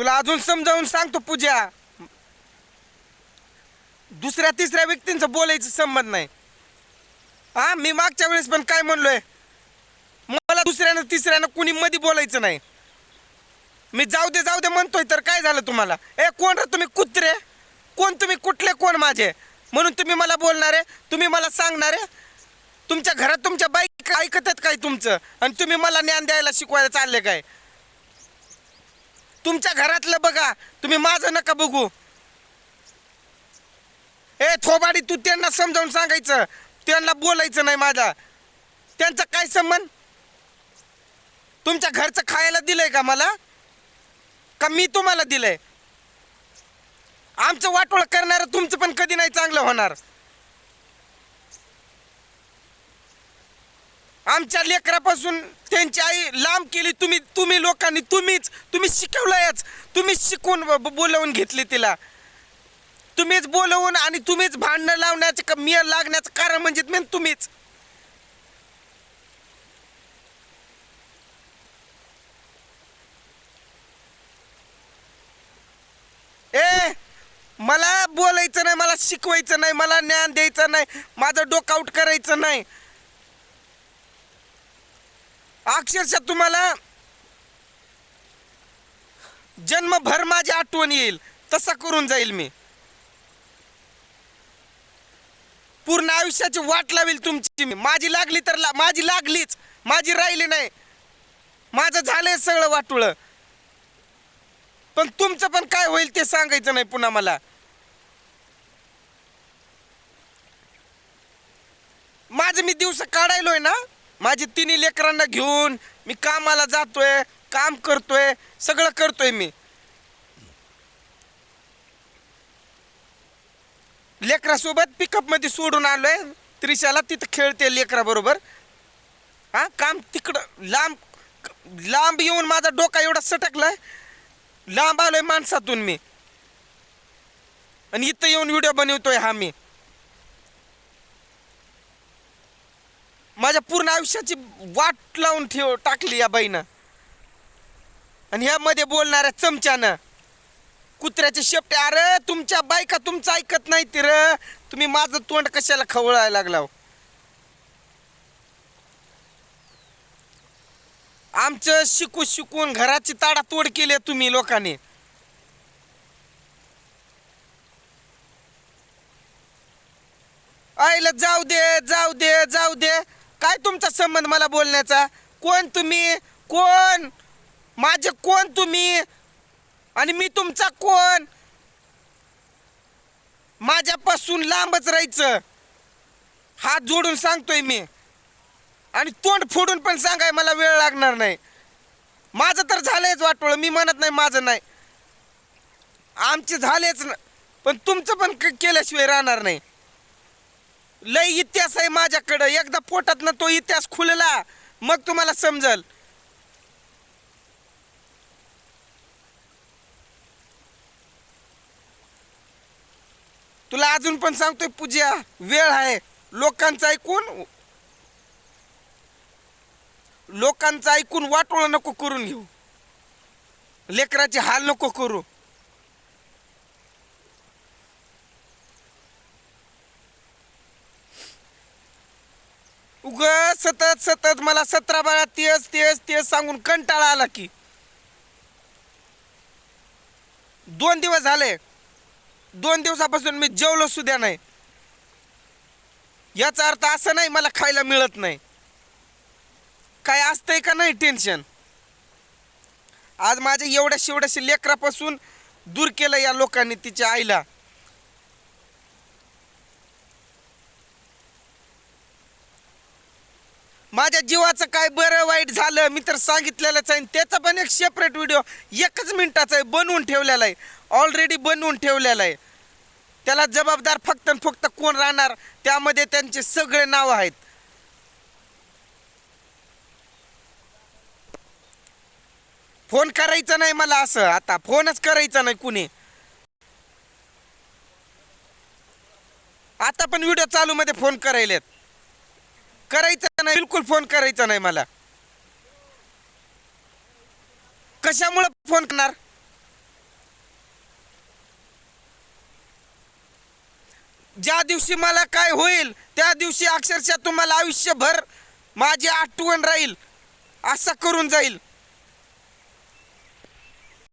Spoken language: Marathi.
तुला अजून समजावून सांगतो पूजा. दुसऱ्या तिसऱ्या व्यक्तींचा बोलायचं संबंध नाही. हा मी मागच्या वेळेस पण काय म्हणलोय? मला दुसऱ्यानं तिसऱ्यानं कुणी मध्ये बोलायचं नाही. मी जाऊ दे जाऊ दे म्हणतोय तर काय झालं तुम्हाला? ए कोण रे तुम्ही? कुत्रे? कोण तुम्ही? कुठले कोण माझे? म्हणून तुम्ही मला बोलणार? आहे तुम्ही मला सांगणार? आहे तुमच्या घरात तुमच्या बाईक ऐकतात काय तुमचं? आणि तुम्ही मला ज्ञान द्यायला शिकवायला चालले काय? तुमच्या घरातलं बघा. तुम्ही माझं नका बघू. ए थोबाडी तू त्यांना समजावून सांगायचं. त्यांना बोलायचं नाही माझा त्यांचा काय संबंध? तुमच्या घरचं खायला दिलंय का मला? का मी तुम्हाला दिलंय? आमचं वाटोळ करणारं तुमचं पण कधी नाही चांगलं होणार. आमच्या लेकरापासून त्यांची आई लांब केली. तुम्ही तुम्ही लोकांनी तुम्हीच तुम्ही शिकवलंयच. तुम्हीच शिकवून बोलवून घेतली तिला. तुम्हीच बोलवून आणि तुम्हीच भांडणं लावण्याचं का मी लागण्याचं कारण म्हणजे मेन तुम्हीच. ए मला बोलायचं नाही मला शिकवायचं नाही मला ज्ञान द्यायचं नाही माझं डोकआउट करायचं नाही. अक्षरशः तुम्हाला जन्मभर माझी आठवण येईल. तसा करून जाईल मी. पूर्ण आयुष्याची वाट लावेल तुमची मी. माझी लागली तर ला, माझी लागलीच. माझी राहिली नाही. माझं झालंय सगळं वाटुळं. पण तुमचं पण काय होईल ते सांगायचं नाही पुन्हा मला. माझं मी दिवस काढायलोय ना? माझी तिन्ही लेकरांना घेऊन मी कामाला जातोय काम करतोय सगळं करतोय मी. लेकरासोबत पिकअपमध्ये सोडून आलोय. त्रिशाला तिथं खेळते लेकरा बरोबर. हा काम तिकडं लांब लांब येऊन माझा डोका एवढा सटकलाय. लांब आलोय माणसातून मी. आणि इथं येऊन व्हिडिओ बनवतोय हा मी. माझ्या पूर्ण आयुष्याची वाट लावून ठेव टाकली या बाईनं. आणि ह्यामध्ये बोलणाऱ्या चमच्यानं कुत्र्याचे शेपटे अरे तुमच्या बायका तुमचं ऐकत नाही ती र. तुम्ही माझं तोंड कशाला खवळायला लागला आमचं शिकू शिकून घराची ताडातोड केली तुम्ही लोकांनी. आईला जाऊ दे जाऊ दे जाऊ दे. काय तुमचा संबंध मला बोलण्याचा? कोण तुम्ही? कोण? माझे कोण तुम्ही? आणि मी तुमचा कोण? माझ्यापासून लांबच राहायचं. हात जोडून सांगतोय मी. आणि तोंड फोडून पण सांगाय मला वेळ लागणार नाही. माझं तर झालंयच वाटोळ. मी म्हणत नाही माझं नाही. आमचे झालेच ना पण तुमचं पण केल्याशिवाय राहणार नाही. लय इतिहास आहे माझ्याकडं. एकदा पोटात ना तो इतिहास खुलला मग तुम्हाला समजल. तुला अजून पण सांगतोय पूजा वेळ आहे. लोकांचं ऐकून लोकांचं ऐकून वाटोळ नको करून घेऊ. लेकराचे हाल नको करू. उग सतत सतत मला सतरा बारा तेच तेच तेच सांगून कंटाळा आला की. दोन दिवस झाले. दोन दिवसापासून मी जेवलो सुद्धा नाही. याचा अर्थ असं नाही मला खायला मिळत नाही. काय असतंय का नाही टेन्शन आज माझ्या एवढ्या शेवड्याशी लेकरापासून दूर केलं या लोकांनी तिच्या आईला. माझ्या जीवाचं काय बरं वाईट झालं मी तर सांगितलेलंच आहे. त्याचा पण एक सेपरेट व्हिडिओ एकच मिनिटाचा आहे बनवून ठेवलेला आहे. ऑलरेडी बनवून ठेवलेला आहे. त्याला जबाबदार फक्त आणि फक्त कोण राहणार त्यामध्ये त्यांचे सगळे नावं आहेत. फोन करायचा नाही मला असं आता फोनच करायचा नाही कुणी. आता पण व्हिडिओ चालू मध्ये फोन करायलेत. करायचा नाही बिलकुल फोन करायचा नाही मला. कशामुळे फोन करणार? ज्या दिवशी मला काय होईल त्या दिवशी अक्षरशः तुम्हाला आयुष्यभर माझी आठवण राहील असं करून जाईल.